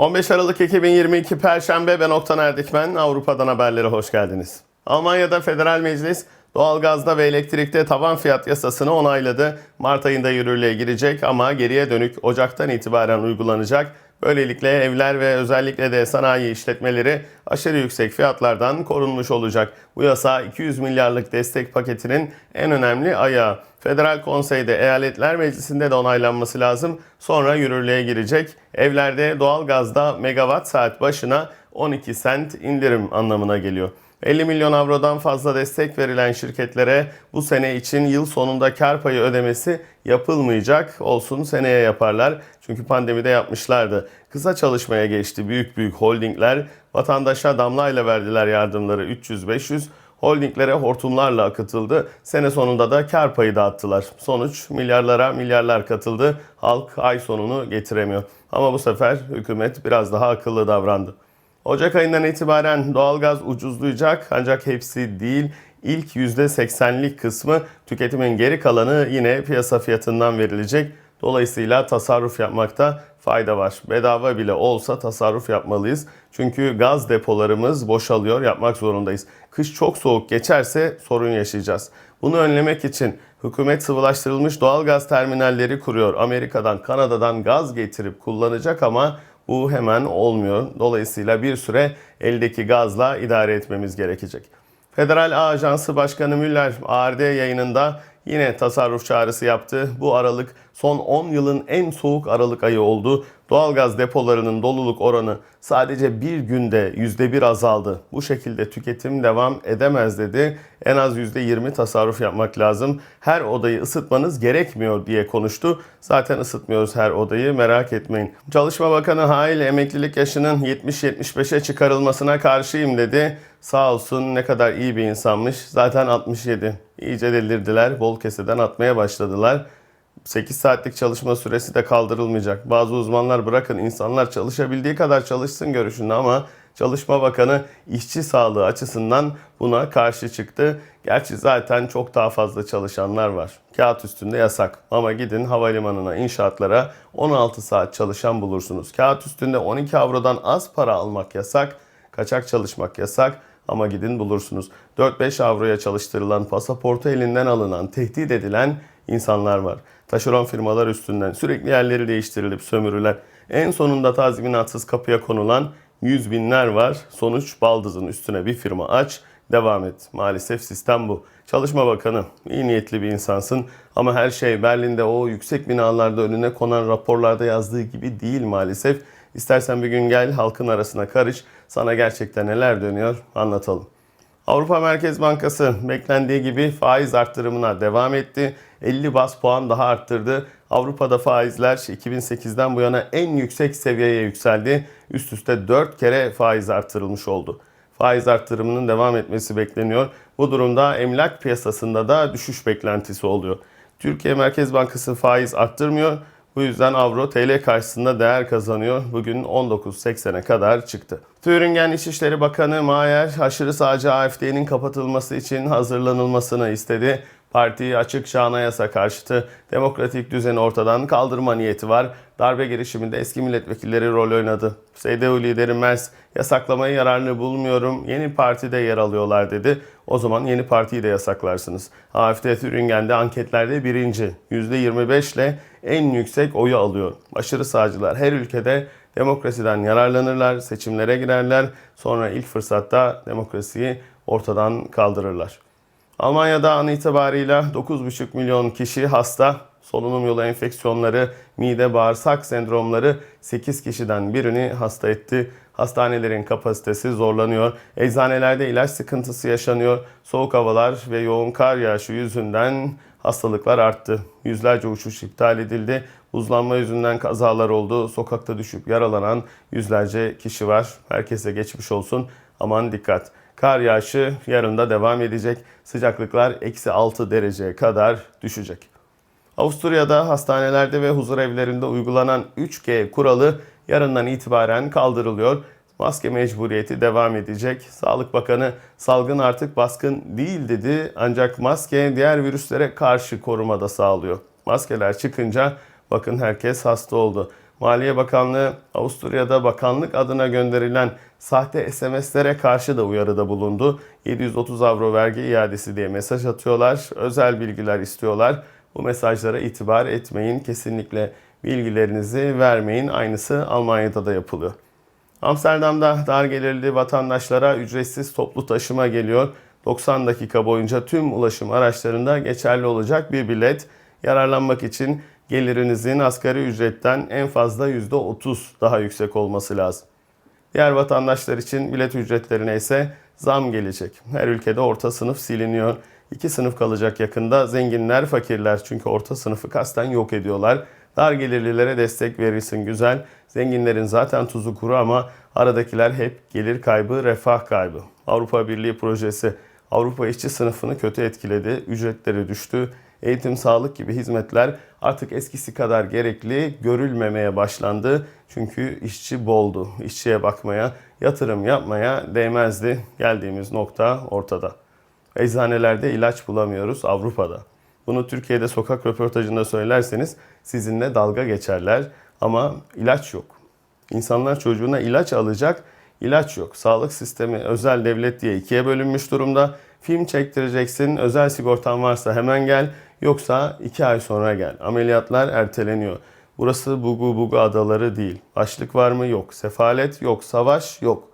15 Aralık 2022 Perşembe ben Oktan Erdikmen. Avrupa'dan haberlere hoş geldiniz. Almanya'da Federal Meclis doğalgazda ve elektrikte taban fiyat yasasını onayladı. Mart ayında yürürlüğe girecek ama geriye dönük Ocak'tan itibaren uygulanacak. Böylelikle evler ve özellikle de sanayi işletmeleri aşırı yüksek fiyatlardan korunmuş olacak. Bu yasa 200 milyarlık destek paketinin en önemli ayağı. Federal Konsey'de Eyaletler Meclisi'nde de onaylanması lazım. Sonra yürürlüğe girecek. Evlerde doğalgazda megawatt saat başına 12 sent indirim anlamına geliyor. 50 milyon avrodan fazla destek verilen şirketlere bu sene için yıl sonunda kar payı ödemesi yapılmayacak. Olsun seneye yaparlar. Çünkü pandemide yapmışlardı. Kısa çalışmaya geçti büyük büyük holdingler. Vatandaşa damlayla verdiler yardımları 300-500. Holdinglere hortumlarla akıtıldı. Sene sonunda da kar payı dağıttılar. Sonuç milyarlara milyarlar katıldı. Halk ay sonunu getiremiyor. Ama bu sefer hükümet biraz daha akıllı davrandı. Ocak ayından itibaren doğalgaz ucuzlayacak ancak hepsi değil. İlk %80'lik kısmı tüketimin geri kalanı yine piyasa fiyatından verilecek. Dolayısıyla tasarruf yapmakta fayda var. Bedava bile olsa tasarruf yapmalıyız. Çünkü gaz depolarımız boşalıyor, yapmak zorundayız. Kış çok soğuk geçerse sorun yaşayacağız. Bunu önlemek için hükümet sıvılaştırılmış doğalgaz terminalleri kuruyor. Amerika'dan, Kanada'dan gaz getirip kullanacak ama bu hemen olmuyor. Dolayısıyla bir süre eldeki gazla idare etmemiz gerekecek. Federal Ağ Ajansı Başkanı Müller ARD yayınında yine tasarruf çağrısı yaptı. Bu aralık son 10 yılın en soğuk aralık ayı oldu. Doğalgaz depolarının doluluk oranı sadece bir günde %1 azaldı. Bu şekilde tüketim devam edemez dedi. En az %20 tasarruf yapmak lazım. Her odayı ısıtmanız gerekmiyor diye konuştu. Zaten ısıtmıyoruz her odayı merak etmeyin. Çalışma Bakanı Hail emeklilik yaşının 70-75'e çıkarılmasına karşıyım dedi. Sağ olsun ne kadar iyi bir insanmış. Zaten 67. İyice delirdiler. Bol keseden atmaya başladılar. 8 saatlik çalışma süresi de kaldırılmayacak. Bazı uzmanlar bırakın insanlar çalışabildiği kadar çalışsın görüşünde ama Çalışma Bakanı işçi sağlığı açısından buna karşı çıktı. Gerçi zaten çok daha fazla çalışanlar var. Kağıt üstünde yasak ama gidin havalimanına, inşaatlara 16 saat çalışan bulursunuz. Kağıt üstünde 12 avrodan az para almak yasak, kaçak çalışmak yasak ama gidin bulursunuz. 4-5 avroya çalıştırılan, pasaportu elinden alınan, tehdit edilen insanlar var. Taşeron firmalar üstünden sürekli yerleri değiştirilip sömürülen, en sonunda tazminatsız kapıya konulan yüz binler var. Sonuç baldızın üstüne bir firma aç, devam et. Maalesef sistem bu. Çalışma Bakanı, iyi niyetli bir insansın ama her şey Berlin'de o yüksek binalarda önüne konan raporlarda yazdığı gibi değil maalesef. İstersen bir gün gel halkın arasına karış, sana gerçekten neler dönüyor anlatalım. Avrupa Merkez Bankası beklendiği gibi faiz arttırımına devam etti. 50 bas puan daha arttırdı. Avrupa'da faizler 2008'den bu yana en yüksek seviyeye yükseldi. Üst üste 4 kere faiz arttırılmış oldu. Faiz arttırımının devam etmesi bekleniyor. Bu durumda emlak piyasasında da düşüş beklentisi oluyor. Türkiye Merkez Bankası faiz arttırmıyor. Bu yüzden avro TL karşısında değer kazanıyor. Bugün 19.80'e kadar çıktı. Thüringen İçişleri Bakanı Mayer aşırı sağcı AFD'nin kapatılması için hazırlanılmasını istedi. Parti açıkça anayasa karşıtı demokratik düzeni ortadan kaldırma niyeti var. Darbe girişiminde eski milletvekilleri rol oynadı. CDU lideri Merz yasaklamayı yararlı bulmuyorum. Yeni partide yer alıyorlar dedi. O zaman yeni partiyi de yasaklarsınız. AFD Thüringen'de anketlerde birinci. %25 ile en yüksek oyu alıyor. Aşırı sağcılar her ülkede demokrasiden yararlanırlar, seçimlere girerler. Sonra ilk fırsatta demokrasiyi ortadan kaldırırlar. Almanya'da an itibarıyla 9,5 milyon kişi hasta. Solunum yolu enfeksiyonları, mide bağırsak sendromları 8 kişiden birini hasta etti. Hastanelerin kapasitesi zorlanıyor. Eczanelerde ilaç sıkıntısı yaşanıyor. Soğuk havalar ve yoğun kar yağışı yüzünden hastalıklar arttı. Yüzlerce uçuş iptal edildi. Buzlanma yüzünden kazalar oldu. Sokakta düşüp yaralanan yüzlerce kişi var. Herkese geçmiş olsun. Aman dikkat. Kar yağışı yarın da devam edecek. Sıcaklıklar eksi 6 dereceye kadar düşecek. Avusturya'da hastanelerde ve huzur evlerinde uygulanan 3G kuralı yarından itibaren kaldırılıyor. Maske mecburiyeti devam edecek. Sağlık Bakanı salgın artık baskın değil dedi ancak maske diğer virüslere karşı koruma da sağlıyor. Maskeler çıkınca bakın herkes hasta oldu. Maliye Bakanlığı Avusturya'da bakanlık adına gönderilen sahte SMS'lere karşı da uyarıda bulundu. 730 avro vergi iadesi diye mesaj atıyorlar. Özel bilgiler istiyorlar. Bu mesajlara itibar etmeyin. Kesinlikle bilgilerinizi vermeyin. Aynısı Almanya'da da yapılıyor. Amsterdam'da dar gelirli vatandaşlara ücretsiz toplu taşıma geliyor. 90 dakika boyunca tüm ulaşım araçlarında geçerli olacak bir bilet. Yararlanmak için gelirinizin asgari ücretten en fazla %30 daha yüksek olması lazım. Diğer vatandaşlar için bilet ücretlerine ise zam gelecek. Her ülkede orta sınıf siliniyor. İki sınıf kalacak yakında zenginler fakirler çünkü orta sınıfı kasten yok ediyorlar. Dar gelirlilere destek verirsin güzel. Zenginlerin zaten tuzu kuru ama aradakiler hep gelir kaybı, refah kaybı. Avrupa Birliği projesi Avrupa işçi sınıfını kötü etkiledi. Ücretleri düştü. Eğitim, sağlık gibi hizmetler artık eskisi kadar gerekli görülmemeye başlandı. Çünkü işçi boldu. İşçiye bakmaya, yatırım yapmaya değmezdi. Geldiğimiz nokta ortada. Eczanelerde ilaç bulamıyoruz Avrupa'da. Bunu Türkiye'de sokak röportajında söylerseniz sizinle dalga geçerler ama ilaç yok. İnsanlar çocuğuna ilaç alacak, ilaç yok. Sağlık sistemi özel devlet diye ikiye bölünmüş durumda. Film çektireceksin, özel sigortan varsa hemen gel, yoksa iki ay sonra gel. Ameliyatlar erteleniyor. Burası Bugu Bugu adaları değil. Açlık var mı? Yok. Sefalet yok. Savaş yok.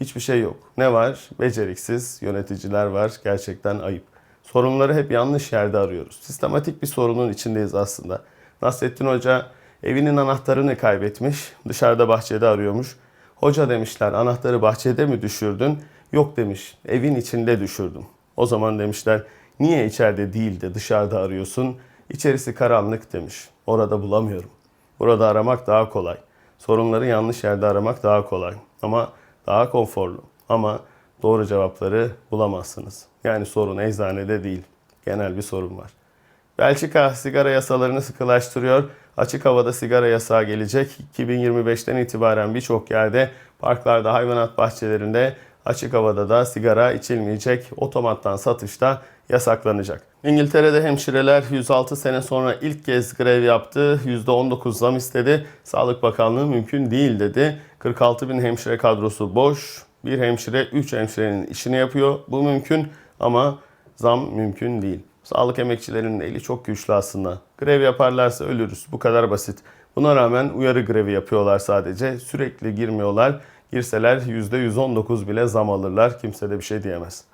Hiçbir şey yok. Ne var? Beceriksiz yöneticiler var. Gerçekten ayıp. Sorunları hep yanlış yerde arıyoruz. Sistematik bir sorunun içindeyiz aslında. Nasrettin Hoca evinin anahtarını kaybetmiş. Dışarıda bahçede arıyormuş. Hoca demişler anahtarı bahçede mi düşürdün? Yok demiş evin içinde düşürdüm. O zaman demişler niye içeride değil de dışarıda arıyorsun? İçerisi karanlık demiş. Orada bulamıyorum. Burada aramak daha kolay. Sorunları yanlış yerde aramak daha kolay. Ama daha konforlu. Ama doğru cevapları bulamazsınız. Yani sorun eczanede değil. Genel bir sorun var. Belçika sigara yasalarını sıkılaştırıyor. Açık havada sigara yasağı gelecek. 2025'ten itibaren birçok yerde, parklarda, hayvanat bahçelerinde açık havada da sigara içilmeyecek. Otomattan satışta yasaklanacak. İngiltere'de hemşireler 106 sene sonra ilk kez grev yaptı. %19 zam istedi. Sağlık Bakanlığı mümkün değil dedi. 46 bin hemşire kadrosu boş. Bir hemşire 3 hemşirenin işini yapıyor. Bu mümkün ama zam mümkün değil. Sağlık emekçilerinin eli çok güçlü aslında. Grev yaparlarsa ölürüz. Bu kadar basit. Buna rağmen uyarı grevi yapıyorlar sadece. Sürekli girmiyorlar. Girseler %119 bile zam alırlar. Kimse de bir şey diyemez.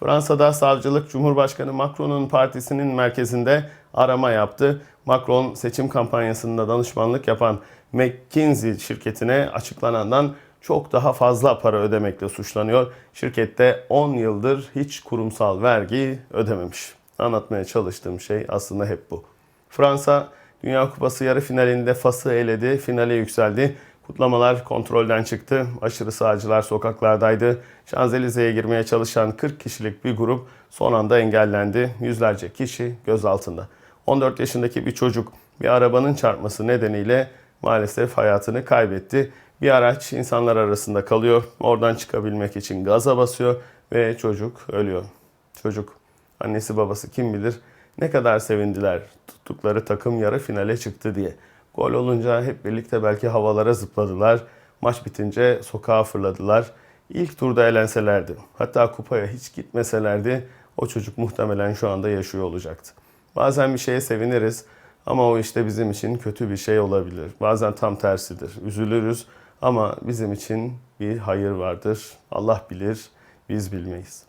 Fransa'da savcılık Cumhurbaşkanı Macron'un partisinin merkezinde arama yaptı. Macron seçim kampanyasında danışmanlık yapan McKinsey şirketine açıklanandan çok daha fazla para ödemekle suçlanıyor. Şirkette 10 yıldır hiç kurumsal vergi ödememiş. Anlatmaya çalıştığım şey aslında hep bu. Fransa Dünya Kupası yarı finalinde Fas'ı eledi, finale yükseldi. Kutlamalar kontrolden çıktı. Aşırı sağcılar sokaklardaydı. Şanzelize'ye girmeye çalışan 40 kişilik bir grup son anda engellendi. Yüzlerce kişi gözaltında. 14 yaşındaki bir çocuk bir arabanın çarpması nedeniyle maalesef hayatını kaybetti. Bir araç insanlar arasında kalıyor. Oradan çıkabilmek için gaza basıyor ve çocuk ölüyor. Çocuk, annesi babası kim bilir ne kadar sevindiler tuttukları takım yarı finale çıktı diye. Gol olunca hep birlikte belki havalara zıpladılar. Maç bitince sokağa fırladılar. İlk turda elenselerdi, hatta kupaya hiç gitmeselerdi o çocuk muhtemelen şu anda yaşıyor olacaktı. Bazen bir şeye seviniriz ama o işte bizim için kötü bir şey olabilir. Bazen tam tersidir. Üzülürüz ama bizim için bir hayır vardır. Allah bilir, biz bilmeyiz.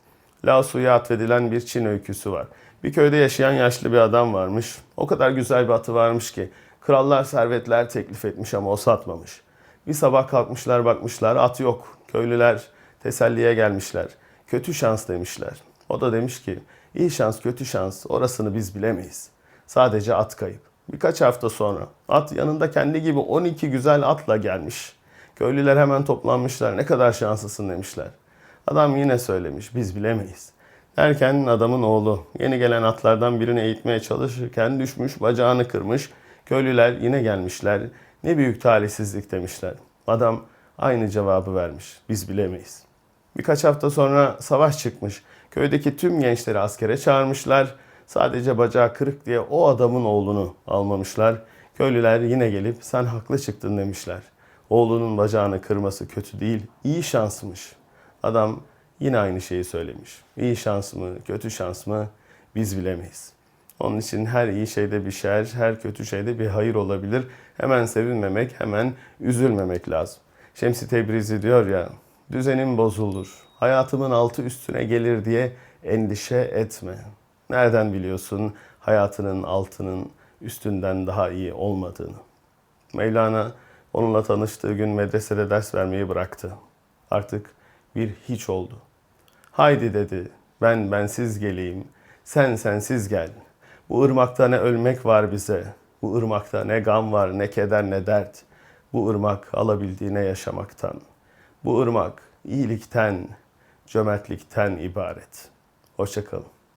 Lao Tzu'ya atfedilen bir Çin öyküsü var. Bir köyde yaşayan yaşlı bir adam varmış. O kadar güzel bir atı varmış ki krallar servetler teklif etmiş ama o satmamış. Bir sabah kalkmışlar bakmışlar at yok. Köylüler teselliye gelmişler. Kötü şans demişler. O da demiş ki iyi şans kötü şans orasını biz bilemeyiz. Sadece at kayıp. Birkaç hafta sonra at yanında kendi gibi 12 güzel atla gelmiş. Köylüler hemen toplanmışlar ne kadar şanslısın demişler. Adam yine söylemiş biz bilemeyiz. Derken adamın oğlu yeni gelen atlardan birini eğitmeye çalışırken düşmüş bacağını kırmış. Köylüler yine gelmişler. Ne büyük talihsizlik demişler. Adam aynı cevabı vermiş. Biz bilemeyiz. Birkaç hafta sonra savaş çıkmış. Köydeki tüm gençleri askere çağırmışlar. Sadece bacağı kırık diye o adamın oğlunu almamışlar. Köylüler yine gelip sen haklı çıktın demişler. Oğlunun bacağını kırması kötü değil, iyi şansmış. Adam yine aynı şeyi söylemiş. İyi şans mı, kötü şans mı biz bilemeyiz. Onun için her iyi şeyde bir şer, her kötü şeyde bir hayır olabilir. Hemen sevinmemek, hemen üzülmemek lazım. Şemsi Tebrizi diyor ya, düzenim bozulur, hayatımın altı üstüne gelir diye endişe etme. Nereden biliyorsun hayatının altının üstünden daha iyi olmadığını? Mevlana onunla tanıştığı gün medresede ders vermeyi bıraktı. Artık bir hiç oldu. Haydi dedi, ben bensiz geleyim, sen sensiz gel. Bu ırmakta ne ölmek var bize, bu ırmakta ne gam var, ne keder, ne dert. Bu ırmak alabildiğine yaşamaktan. Bu ırmak iyilikten, cömertlikten ibaret. Hoşçakalın.